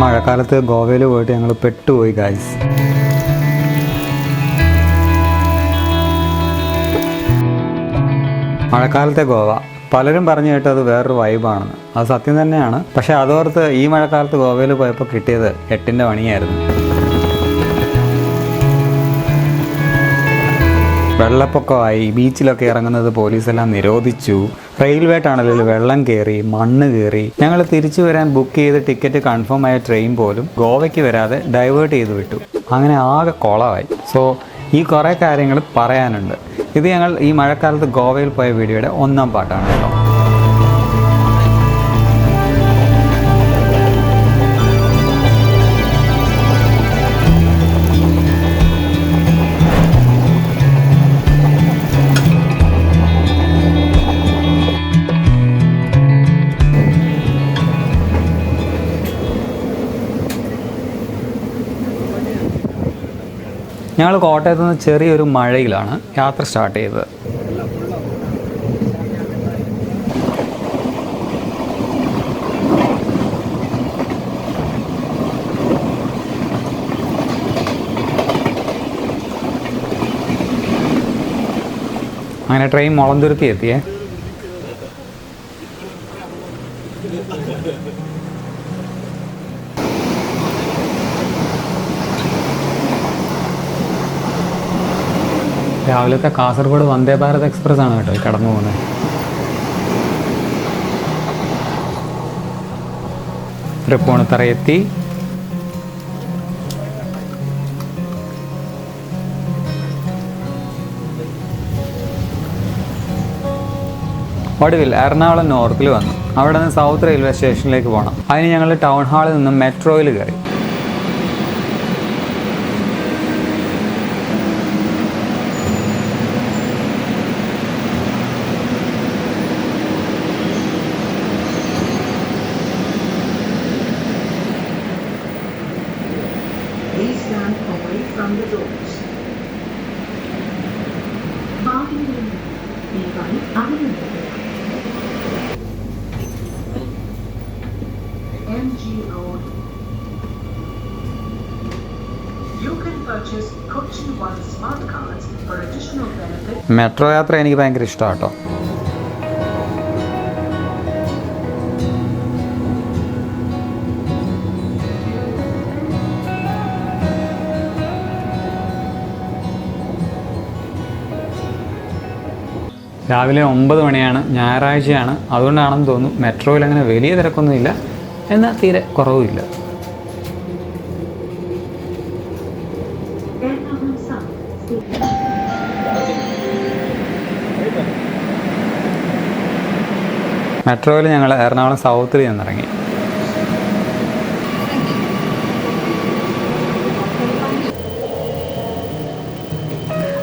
മഴക്കാലത്ത് ഗോവയിൽ പോയിട്ട് ഞങ്ങൾ പെട്ടുപോയി ഗായ്സ് മഴക്കാലത്തെ ഗോവ. പലരും പറഞ്ഞു കേട്ടത് വേറൊരു വൈബാണെന്ന് അത് സത്യം തന്നെയാണ്. പക്ഷേ അതോർത്ത് ഈ മഴക്കാലത്ത് ഗോവയിൽ പോയപ്പോൾ കിട്ടിയത് എട്ടിന്റെ പണിയായിരുന്നു. വെള്ളപ്പൊക്കമായി ബീച്ചിലൊക്കെ ഇറങ്ങുന്നത് പോലീസെല്ലാം നിരോധിച്ചു. റെയിൽവേ ടണലിൽ വെള്ളം കയറി മണ്ണ് കയറി ഞങ്ങൾ തിരിച്ചു വരാൻ ബുക്ക് ചെയ്ത് ടിക്കറ്റ് കൺഫേം ആയ ട്രെയിൻ പോലും ഗോവയ്ക്ക് വരാതെ ഡൈവേർട്ട് ചെയ്ത് വിട്ടു. അങ്ങനെ ആകെ കുളമായി സോ ഈ കുറേ കാര്യങ്ങൾ പറയാനുണ്ട്. ഇത് ഞങ്ങൾ ഈ മഴക്കാലത്ത് ഗോവയിൽ പോയ വീഡിയോയുടെ ഒന്നാം പാട്ടാണ് കേട്ടോ. ഞങ്ങൾ കോട്ടയത്ത് നിന്ന് ചെറിയൊരു മഴയിലാണ് യാത്ര സ്റ്റാർട്ട് ചെയ്തത്. അങ്ങനെ ട്രെയിൻ മുളന്തുരുത്തി എത്തിയേ. രാവിലത്തെ കാസർഗോഡ് വന്ദേ ഭാരത് എക്സ്പ്രസ് ആണ് കേട്ടോ കടന്നു പോകുന്നത്. തൃപ്പൂണിത്തറ എത്തി. ഒടുവിൽ എറണാകുളം നോർത്തിൽ വന്നു. അവിടെ നിന്ന് സൗത്ത് റെയിൽവേ സ്റ്റേഷനിലേക്ക് പോകണം അതിന് ഞങ്ങൾ ടൗൺ ഹാളിൽ നിന്നും മെട്രോയിൽ കയറി. മെട്രോ യാത്ര എനിക്ക് ഭയങ്കര ഇഷ്ടമാണ് കേട്ടോ രാവിലെ ഒമ്പത് മണിയാണ് ഞായറാഴ്ചയാണ്. അതുകൊണ്ടാണെന്ന് തോന്നുന്നു മെട്രോയിൽ അങ്ങനെ വലിയ തിരക്കൊന്നുമില്ല. എന്നാൽ തീരെ കുറവുമില്ല എറണാകുളം സൗത്ത് മെട്രോയിൽ ഞങ്ങൾ എറണാകുളം സൗത്തിൽ നിന്നിറങ്ങി.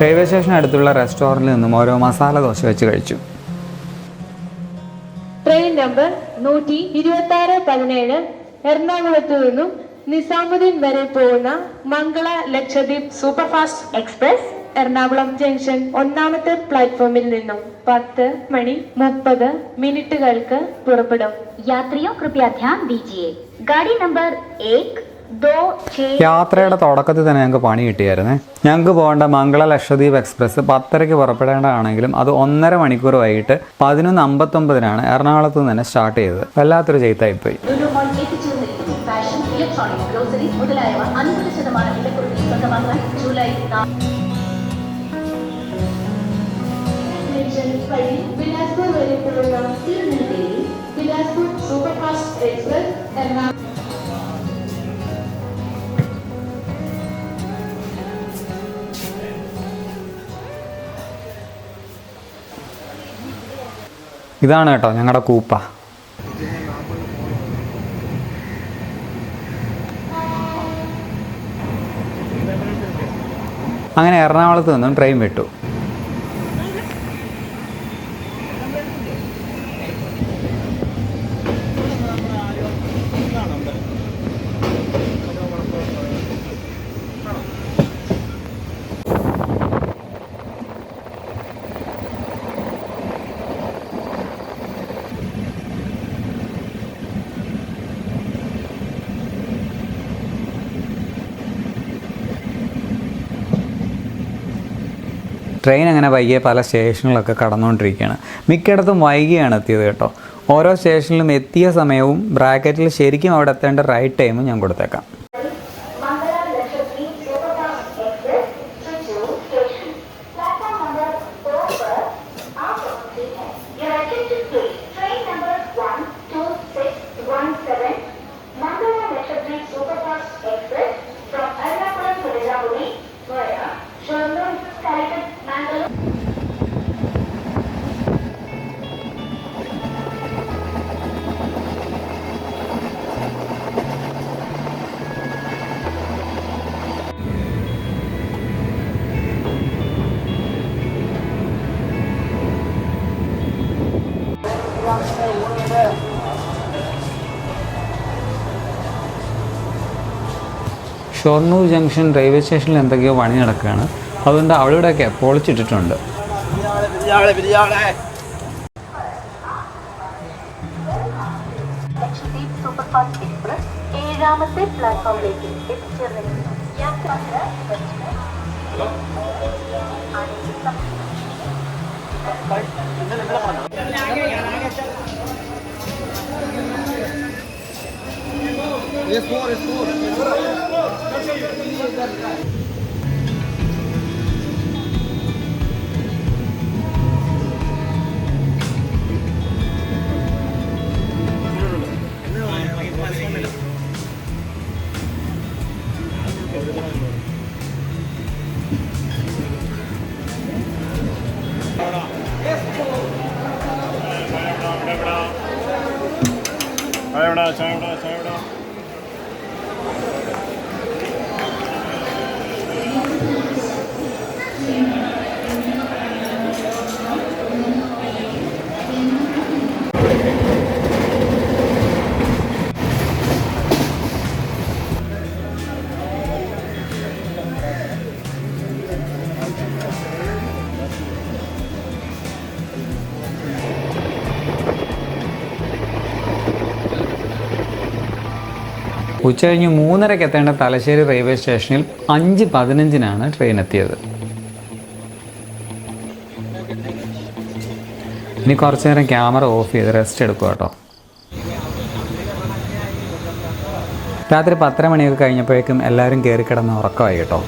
റെയിൽവേ സ്റ്റേഷൻ അടുത്തുള്ള റെസ്റ്റോറന്റിൽ നിന്നും ഓരോ മസാല ദോശ വെച്ച് കഴിച്ചു. ട്രെയിൻ നമ്പർ നൂറ്റി ഇരുപത്തി ആറ് പതിനേഴ് എറണാകുളത്തു നിന്നും നിസാമുദ്ദീൻ വരെ പോകുന്ന Mangala Lakshadweep superfast express Ernakulam junction ഒന്നാമത്തെ പ്ലാറ്റ്ഫോമിൽ നിന്നും പത്ത് മണി മുപ്പത് മിനിറ്റുകൾക്ക് പുറപ്പെടും. യാത്രയോ കൃപയാ ഗാഡി നമ്പർ യാത്രയുടെ തുടക്കത്തിൽ തന്നെ ഞങ്ങൾക്ക് പണി കിട്ടിയായിരുന്നേ. ഞങ്ങൾക്ക് പോകേണ്ട മംഗള ലക്ഷദ്വീപ് എക്സ്പ്രസ് പത്തരയ്ക്ക് പുറപ്പെടേണ്ടതാണെങ്കിലും അത് ഒന്നര മണിക്കൂർ വൈകിട്ട് പതിനൊന്ന് അമ്പത്തൊമ്പതിനാണ് എറണാകുളത്ത് നിന്ന് തന്നെ സ്റ്റാർട്ട് ചെയ്തത്. വല്ലാത്തൊരു ചെയ്തായിപ്പോയി ഇലക്ട്രോണിക് ഗ്രോസറി മുതലായവ അൻപത് ശതമാനം വിലക്കുറവിൽ സ്വന്തമാക്കാൻ ജൂലൈ നാല് ജംഗ്ഷൻ വഴി ബിലാസ്പൂർ വരെ പോകുന്ന തിരുനെൽവേലി ബിലാസ്പൂർ സൂപ്പർഫാസ്റ്റ് എക്സ്പ്രസ് എറണാകുളം ഇതാണ് കേട്ടോ ഞങ്ങളുടെ കൂപ്പ. അങ്ങനെ എറണാകുളത്ത് നിന്നും ട്രെയിൻ വിട്ടു. ട്രെയിൻ അങ്ങനെ വൈകിയ പല സ്റ്റേഷനിലൊക്കെ കടന്നുകൊണ്ടിരിക്കുകയാണ്. മിക്കയിടത്തും വൈകിയാണ് എത്തിയത് കേട്ടോ. ഓരോ സ്റ്റേഷനിലും എത്തിയ സമയവും ബ്രാക്കറ്റിൽ ശരിക്കും അവിടെ എത്തേണ്ട റൈറ്റ് ടൈമും ഞാൻ കൊടുത്തേക്കാം. ഷൊർണൂർ ജംഗ്ഷൻ റെയിൽവേ സ്റ്റേഷനിൽ എന്തൊക്കെയോ പണി നടക്കുകയാണ്. അതുകൊണ്ട് അവിടെ ഇവിടെയൊക്കെ പൊളിച്ചിട്ടിട്ടുണ്ട്. ലക്ഷദ്വീപ് സൂപ്പർഫാസ്റ്റ് എക്സ്പ്രസ് ഏഴാമത്തെ പ്ലാറ്റ്ഫോമിലേക്ക് എത്തിച്ചേർന്നിരിക്കുന്നു യാത്ര ചായ ഉച്ച കഴിഞ്ഞ് മൂന്നരയ്ക്ക് എത്തേണ്ട തലശ്ശേരി റെയിൽവേ സ്റ്റേഷനിൽ അഞ്ച് പതിനഞ്ചിനാണ് ട്രെയിൻ എത്തിയത്. ഇനി കുറച്ച് നേരം ക്യാമറ ഓഫ് ചെയ്ത് റെസ്റ്റ് എടുക്കുക കേട്ടോ. രാത്രി പത്തര മണിയൊക്കെ കഴിഞ്ഞപ്പോഴേക്കും എല്ലാവരും കയറി കിടന്ന് ഉറക്കമായി കേട്ടോ.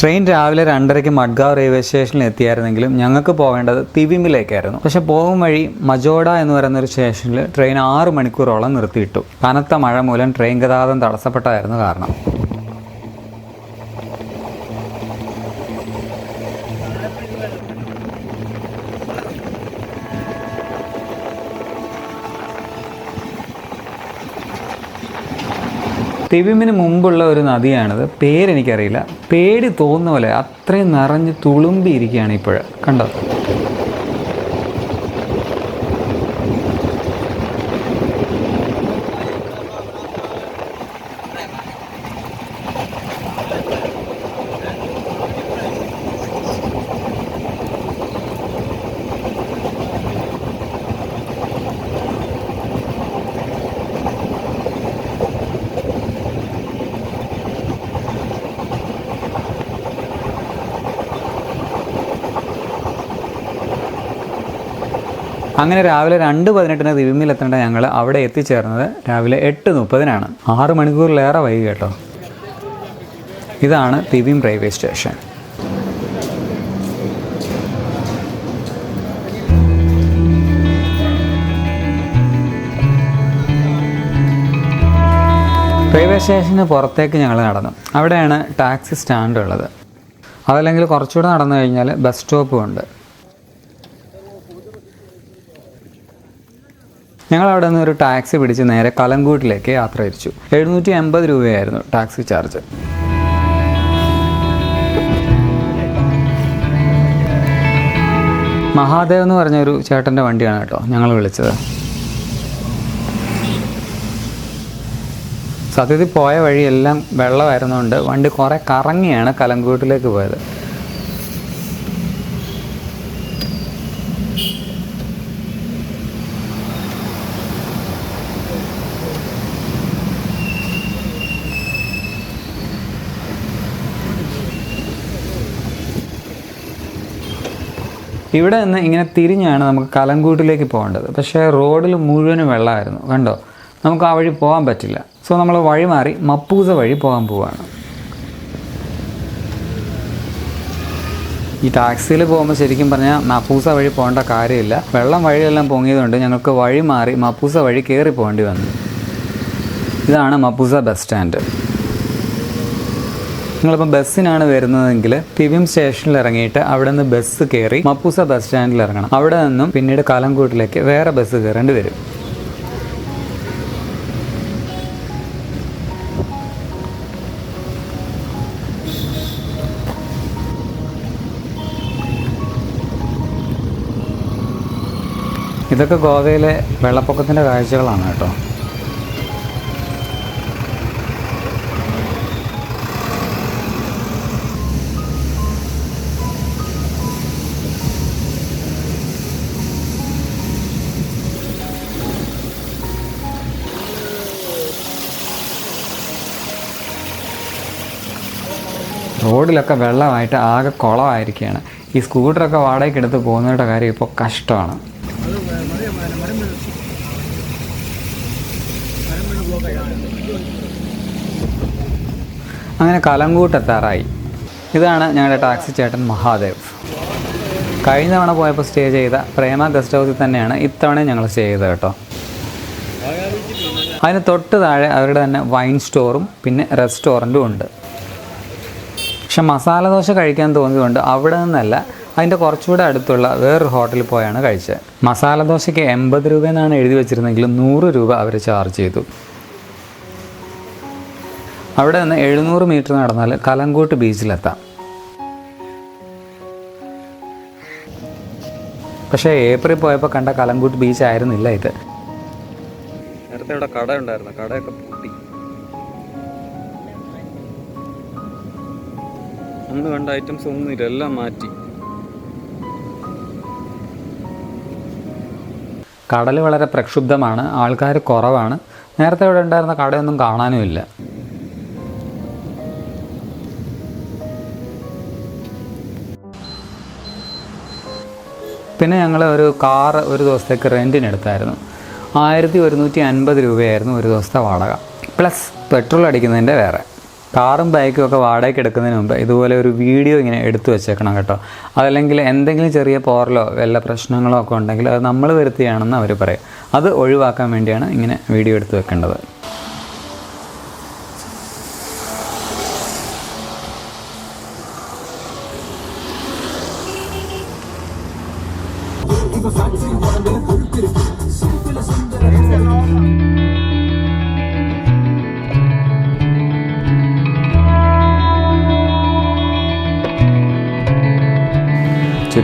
ട്രെയിൻ രാവിലെ രണ്ടരയ്ക്ക് മഡ്ഗാവ് റെയിൽവേ സ്റ്റേഷനിൽ എത്തിയായിരുന്നെങ്കിലും ഞങ്ങൾക്ക് പോകേണ്ടത് തിവിമിലേക്കായിരുന്നു. പക്ഷെ പോകും വഴി മജോഡ എന്ന് പറയുന്ന ഒരു സ്റ്റേഷനിൽ ട്രെയിൻ ആറ് മണിക്കൂറോളം നിർത്തിയിട്ടു. കനത്ത മഴ മൂലം ട്രെയിൻ ഗതാഗതം തടസ്സപ്പെട്ടതായിരുന്നു കാരണം. തിവിമിന് മുമ്പുള്ള ഒരു നദിയാണിത്. പേരെനിക്കറിയില്ല. പേടി തോന്നുന്ന പോലെ അത്രയും നിറഞ്ഞ് തുളുമ്പിയിരിക്കുകയാണ് ഇപ്പോൾ കണ്ടോ? അങ്ങനെ രാവിലെ രണ്ട് പതിനെട്ടിന് തിരുമ്മിലെത്തേണ്ട ഞങ്ങൾ അവിടെ എത്തിച്ചേർന്നത് രാവിലെ എട്ട് മുപ്പതിനാണ്. ആറ് മണിക്കൂറിലേറെ വൈകി കേട്ടോ. ഇതാണ് തിവിം റെയിൽവേ സ്റ്റേഷൻ. റെയിൽവേ സ്റ്റേഷന് പുറത്തേക്ക് ഞങ്ങൾ നടന്നു. അവിടെയാണ് ടാക്സി സ്റ്റാൻഡ് ഉള്ളത് അതല്ലെങ്കിൽ കുറച്ചുകൂടെ നടന്നു കഴിഞ്ഞാൽ ബസ് സ്റ്റോപ്പും ഉണ്ട്. ഞങ്ങൾ അവിടെ നിന്ന് ഒരു ടാക്സി പിടിച്ച് നേരെ കലങ്കൂട്ടിലേക്ക് യാത്ര തിരിച്ചു. എഴുന്നൂറ്റി എൺപത് രൂപയായിരുന്നു ടാക്സി ചാർജ്. മഹാദേവ് എന്ന് പറഞ്ഞ ഒരു ചേട്ടന്റെ വണ്ടിയാണ് കേട്ടോ ഞങ്ങൾ വിളിച്ചത്. സത്യത്തിൽ പോയ വഴിയെല്ലാം വെള്ളമായിരുന്നുകൊണ്ട് വണ്ടി കുറേ കറങ്ങിയാണ് കലങ്കൂട്ടിലേക്ക് പോയത്. ഇവിടെ നിന്ന് ഇങ്ങനെ തിരിഞ്ഞാണ് നമുക്ക് കലങ്കൂട്ടിലേക്ക് പോകേണ്ടത്. പക്ഷേ റോഡിൽ മുഴുവനും വെള്ളമായിരുന്നു കണ്ടോ? നമുക്ക് ആ വഴി പോകാൻ പറ്റില്ല. സോ നമ്മൾ വഴി മാറി മപ്പൂസ വഴി പോകാൻ പോവുകയാണ് ഈ ടാക്സിയിൽ പോകുമ്പോൾ ശരിക്കും പറഞ്ഞാൽ മപ്പൂസ വഴി പോകേണ്ട കാര്യമില്ല. വെള്ളം വഴിയെല്ലാം പൊങ്ങിയതുകൊണ്ട് ഞങ്ങൾക്ക് വഴി മാറി മപ്പൂസ വഴി കയറി പോകേണ്ടി വന്നു. ഇതാണ് മപ്പൂസ ബസ് സ്റ്റാൻഡ്. നിങ്ങളിപ്പോൾ ബസ്സിനാണ് വരുന്നതെങ്കിൽ ടിവിം സ്റ്റേഷനിൽ ഇറങ്ങിയിട്ട് അവിടെ നിന്ന് ബസ് കയറി മപ്പൂസ ബസ് സ്റ്റാൻഡിൽ ഇറങ്ങണം. അവിടെ നിന്നും പിന്നീട് കാലംകൂട്ടിലേക്ക് വേറെ ബസ് കയറേണ്ടി വരും. ഇതൊക്കെ ഗോവയിലെ വെള്ളപ്പൊക്കത്തിന്റെ കാഴ്ചകളാണ് കേട്ടോ. റോഡിലൊക്കെ വെള്ളമായിട്ട് ആകെ കുളമായിരിക്കുകയാണ്. ഈ സ്കൂട്ടറൊക്കെ വാടകയ്ക്ക് എടുത്ത് പോകുന്നവരുടെ കാര്യം ഇപ്പോൾ കഷ്ടമാണ്. അങ്ങനെ കലങ്കൂട്ടെത്താറായി ഇതാണ് ഞങ്ങളുടെ ടാക്സി ചേട്ടൻ മഹാദേവ്. കഴിഞ്ഞ തവണ പോയപ്പോൾ സ്റ്റേ ചെയ്ത പ്രേമ ഗസ്റ്റ് ഹൗസിൽ തന്നെയാണ് ഇത്തവണയും ഞങ്ങൾ സ്റ്റേ ചെയ്തത് കേട്ടോ. അതിന് തൊട്ട് താഴെ അവരുടെ തന്നെ വൈൻ സ്റ്റോറും പിന്നെ റെസ്റ്റോറന്റും ഉണ്ട്. പക്ഷെ മസാല ദോശ കഴിക്കാൻ തോന്നിയതുകൊണ്ട് അവിടെ നിന്നല്ല അതിന്റെ കുറച്ചുകൂടെ അടുത്തുള്ള വേറൊരു ഹോട്ടലിൽ പോയാണ് കഴിച്ചത്. മസാല ദോശയ്ക്ക് എൺപത് രൂപ എന്നാണ് എഴുതി വെച്ചിരുന്നെങ്കിലും നൂറ് രൂപ അവർ ചാർജ് ചെയ്തു. അവിടെ നിന്ന് എഴുന്നൂറ് മീറ്റർ നടന്നാൽ കലങ്കോട്ട് ബീച്ചിലെത്താം. പക്ഷേ ഏപ്രിൽ പോയപ്പോൾ കണ്ട കലങ്കൂട്ട് ബീച്ച് ആയിരുന്നില്ല ഇത്. നേരത്തെ ഇവിടെ കട ഉണ്ടായിരുന്നു കടയൊക്കെ പൂട്ടി. അന്ന് കണ്ട ഐറ്റംസ് ഒന്നുമില്ല എല്ലാം മാറ്റി. കടൽ വളരെ പ്രക്ഷുബ്ധമാണ് ആൾക്കാർ കുറവാണ്. നേരത്തെ ഇവിടെ ഉണ്ടായിരുന്ന കടയൊന്നും കാണാനുമില്ല പിന്നെ ഞങ്ങൾ ഒരു കാർ ഒരു ദിവസത്തേക്ക് റെന്റിന് എടുത്തായിരുന്നു ആയിരത്തി ഒരുന്നൂറ്റി അൻപത് രൂപയായിരുന്നു ഒരു ദിവസത്തെ വാടക. പ്ലസ് പെട്രോൾ അടിക്കുന്നതിന്റെ വേറെ. കാറും ബൈക്കും ഒക്കെ വാടകയ്ക്ക് എടുക്കുന്നതിന് മുമ്പ് ഇതുപോലെ ഒരു വീഡിയോ ഇങ്ങനെ എടുത്തു വെച്ചേക്കണം കേട്ടോ. അതല്ലെങ്കിൽ എന്തെങ്കിലും ചെറിയ പോറലോ വല്ല പ്രശ്നങ്ങളോ ഒക്കെ ഉണ്ടെങ്കിൽ അത് നമ്മൾ വരുത്തിയാണെന്ന് അവർ പറയും. അത് ഒഴിവാക്കാൻ വേണ്ടിയാണ് ഇങ്ങനെ വീഡിയോ എടുത്തു വെക്കേണ്ടത്.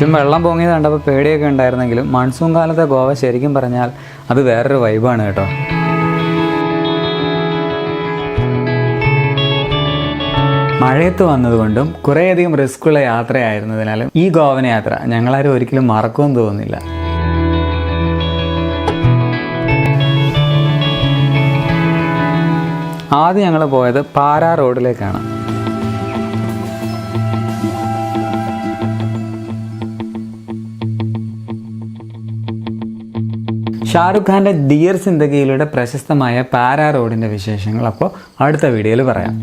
ചുറ്റും വെള്ളം പൊങ്ങിയത് കണ്ടപ്പോൾ പേടിയൊക്കെ ഉണ്ടായിരുന്നെങ്കിലും മൺസൂൺ കാലത്തെ ഗോവ ശരിക്കും പറഞ്ഞാൽ അത് വേറൊരു വൈബാണ് കേട്ടോ. മഴയത്ത് വന്നതുകൊണ്ടും കുറേയധികം റിസ്ക്കുള്ള യാത്രയായിരുന്നതിനാലും ഈ ഗോവന യാത്ര ഞങ്ങളാരും ഒരിക്കലും മറക്കുമെന്ന് തോന്നുന്നില്ല. ആദ്യം ഞങ്ങൾ പോയത് പാരാ റോഡിലേക്കാണ് ഷാറുഖ് ഖാന്റെ ഡിയർ സിന്ദഗിയിലൂടെ പ്രശസ്തമായ പാരാ റോഡിന്റെ വിശേഷങ്ങൾ അപ്പോൾ അടുത്ത വീഡിയോയിൽ പറയാം.